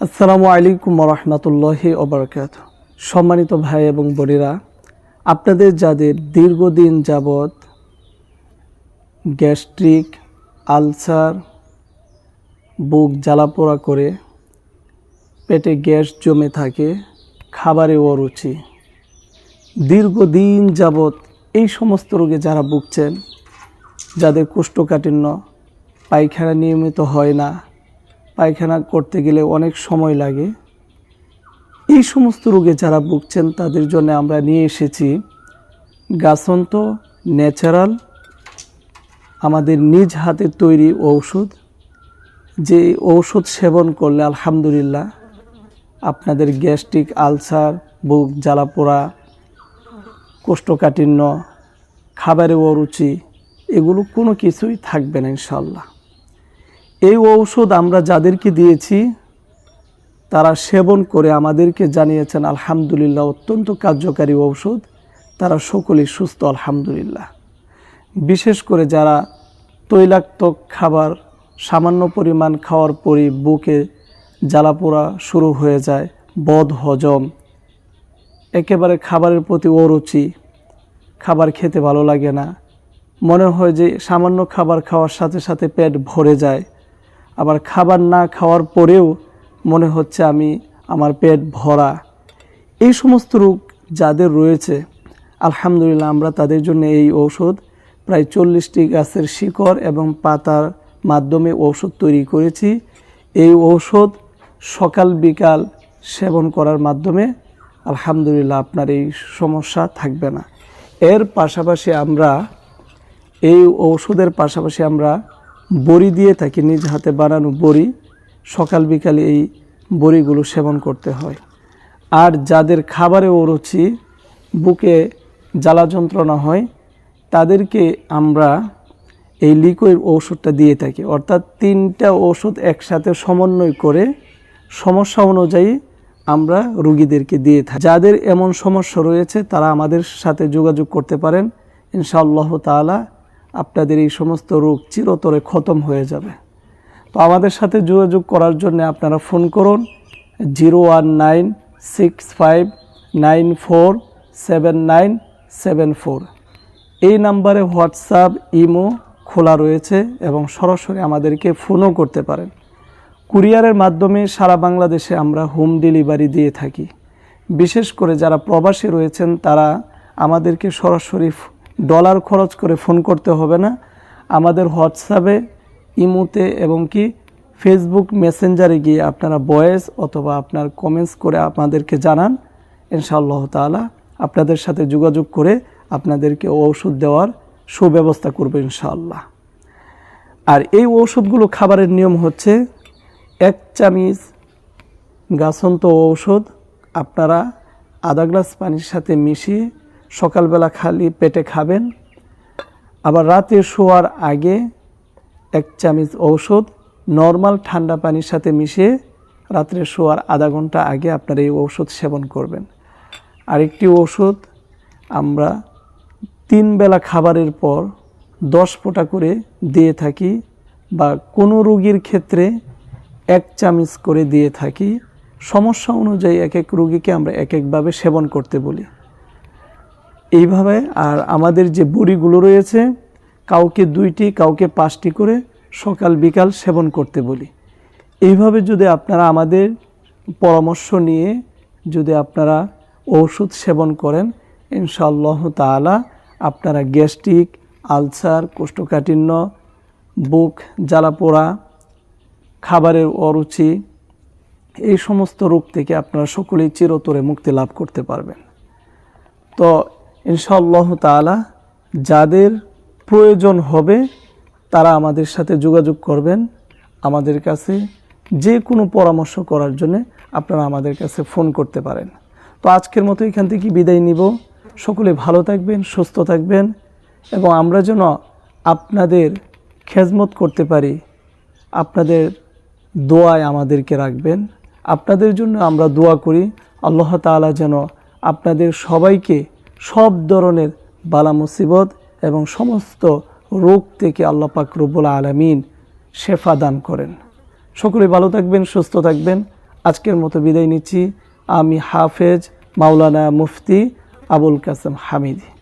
আসসালামু আলাইকুম রহমতুল্লাহি ওবরকাত সম্মানিত ভাই এবং বোনেরা, আপনাদের যাদের দীর্ঘদিন যাবৎ গ্যাস্ট্রিক আলসার, বুক জ্বালাপোড়া করে পেটে গ্যাস জমে থাকে, খাবারে অরুচি, দীর্ঘদিন যাবৎ এই সমস্ত রোগে যারা ভুগছেন, যাদের কোষ্ঠকাঠিন্য, পায়খানা নিয়মিত হয় না পায়খানা করতে গেলে অনেক সময় লাগে। এই সমস্ত রোগে যারা ভুগছেন, তাদের জন্য আমরা নিয়ে এসেছি গাছন্ত ন্যাচারাল, আমাদের নিজ হাতে তৈরি ঔষধ। যে ঔষধ সেবন করলে আলহামদুলিল্লাহ আপনাদের গ্যাস্ট্রিক আলসার, বুক জ্বালাপোড়া কোষ্ঠকাঠিন্য খাবারে অরুচি, এগুলো কোনো কিছুই থাকবে না ইনশাল্লাহ এই ঔষধ আমরা যাদেরকে দিয়েছি, তারা সেবন করে আমাদেরকে জানিয়েছেন, আলহামদুলিল্লাহ, অত্যন্ত কার্যকারী ঔষধ। তারা সকলেই সুস্থ, আলহামদুলিল্লাহ। বিশেষ করে যারা তৈলাক্ত খাবার, সামান্য পরিমাণ খাওয়ার পরই বুকে জ্বালাপোড়া শুরু হয়ে যায়, বদ হজম। একেবারে খাবারের প্রতি অরুচি, খাবার খেতে ভালো লাগে না। মনে হয় যে সামান্য খাবার খাওয়ার সাথে সাথে পেট ভরে যায়। আবার খাবার না খাওয়ার পরেও মনে হচ্ছে আমি আমার পেট ভরা। এই সমস্ত রোগ যাদের রয়েছে, আলহামদুলিল্লাহ আমরা তাদের জন্য এই ঔষধ, প্রায় চল্লিশটি গাছের শিকড় এবং পাতার মাধ্যমে ঔষধ তৈরি করেছি। এই ঔষধ সকাল বিকাল সেবন করার মাধ্যমে আলহামদুলিল্লাহ আপনার এই সমস্যা থাকবে না। এর পাশাপাশি আমরা, এই ঔষধের পাশাপাশি আমরা বড়ি দিয়ে থাকি নিজ হাতে বানানো বড়ি, সকাল বিকালে এই বড়িগুলো সেবন করতে হয়। আর যাদের খাবারে অরুচি বুকে জ্বালা যন্ত্রণা হয়, তাদেরকে আমরা এই লিকুইড ঔষধটা দিয়ে থাকি। অর্থাৎ তিনটা ওষুধ একসাথে সমন্বয় করে সমস্যা অনুযায়ী আমরা রুগীদেরকে দিয়ে থাকি। যাদের এমন সমস্যা রয়েছে, তারা আমাদের সাথে যোগাযোগ করতে পারেন। ইনশাআল্লাহ তাআলা আপনাদের এই সমস্ত রোগ চিরতরে খতম হয়ে যাবে। তো আমাদের সাথে যোগাযোগ করার জন্য আপনারা ফোন করুন zero one nine six five nine four seven nine seven four. এই নাম্বারে হোয়াটসঅ্যাপ, ইমো খোলা রয়েছে এবং সরাসরি আমাদেরকে ফোনও করতে পারেন। কুরিয়ারের মাধ্যমে সারা বাংলাদেশে আমরা হোম ডেলিভারি দিয়ে থাকি। বিশেষ করে যারা প্রবাসী রয়েছেন, তারা আমাদেরকে সরাসরি ডলার খরচ করে ফোন করতে হবে না। আমাদের হোয়াটসঅ্যাপে, ইমোতে এবং কি ফেসবুক মেসেঞ্জারে গিয়ে আপনারা ভয়েস অথবা আপনার কমেন্টস করে আমাদেরকে জানান। ইনশাআল্লাহ তাআলা আপনাদের সাথে যোগাযোগ করে আপনাদেরকে ঔষধ দেওয়ার সুব্যবস্থা করবে ইনশাআল্লাহ। আর এই ঔষধগুলো খাবারের নিয়ম হচ্ছে এক চামিচ গাছন্ত ঔষধ আপনারা আধা গ্লাস পানির সাথে মিশিয়ে সকালবেলা খালি পেটে খাবেন। আবার রাতে শোয়ার আগে এক চামচ ঔষধ, নর্মাল ঠান্ডা পানির সাথে মিশিয়ে রাত্রে শোয়ার আধা ঘণ্টা আগে আপনারা এই ঔষধ সেবন করবেন। আরেকটি ওষুধ আমরা তিন বেলা খাবারের পর দশ ফোঁটা করে দিয়ে থাকি বা কোনো রোগীর ক্ষেত্রে এক চামচ করে দিয়ে থাকি। সমস্যা অনুযায়ী এক এক রোগীকে আমরা এক একভাবে সেবন করতে বলি। এইভাবে আর আমাদের যে বড়িগুলো রয়েছে, কাউকে দুইটি, কাউকে পাঁচটি করে সকাল বিকাল সেবন করতে বলি। এইভাবে যদি আপনারা আমাদের পরামর্শ নিয়ে যদি আপনারা ঔষধ সেবন করেন, ইনশাআল্লাহ তাআলা আপনারা গ্যাস্ট্রিক, আলসার, কোষ্ঠকাঠিন্য, বুক, জ্বালাপোড়া, খাবারের অরুচি, এই সমস্ত রোগ থেকে আপনারা সকলেই চিরতরে মুক্তি লাভ করতে পারবেন। তো ইনশাআল্লাহ তাআলা, যাদের প্রয়োজন হবে, তারা আমাদের সাথে যোগাযোগ করবেন। আমাদের কাছে যে কোনো পরামর্শ করার জন্য আপনারা আমাদের কাছে ফোন করতে পারেন। তো আজকের মতো এখান থেকে বিদায় নিব। সকলে ভালো থাকবেন, সুস্থ থাকবেন এবং আমরা যেন আপনাদের খেজমত করতে পারি, আপনাদের দোয়ায় আমাদেরকে রাখবেন। আপনাদের জন্য আমরা দোয়া করি, আল্লাহ তাআলা যেন আপনাদের সবাইকে সব ধরনের বালা মুসিবত এবং সমস্ত রোগ থেকে আল্লাহ পাক রব্বুল আলমিন শেফা দান করেন। সকলে ভালো থাকবেন, সুস্থ থাকবেন। আজকের মতো বিদায় নিচ্ছি। আমি হাফেজ মাওলানা মুফতি আবুল কাসেম হামিদি।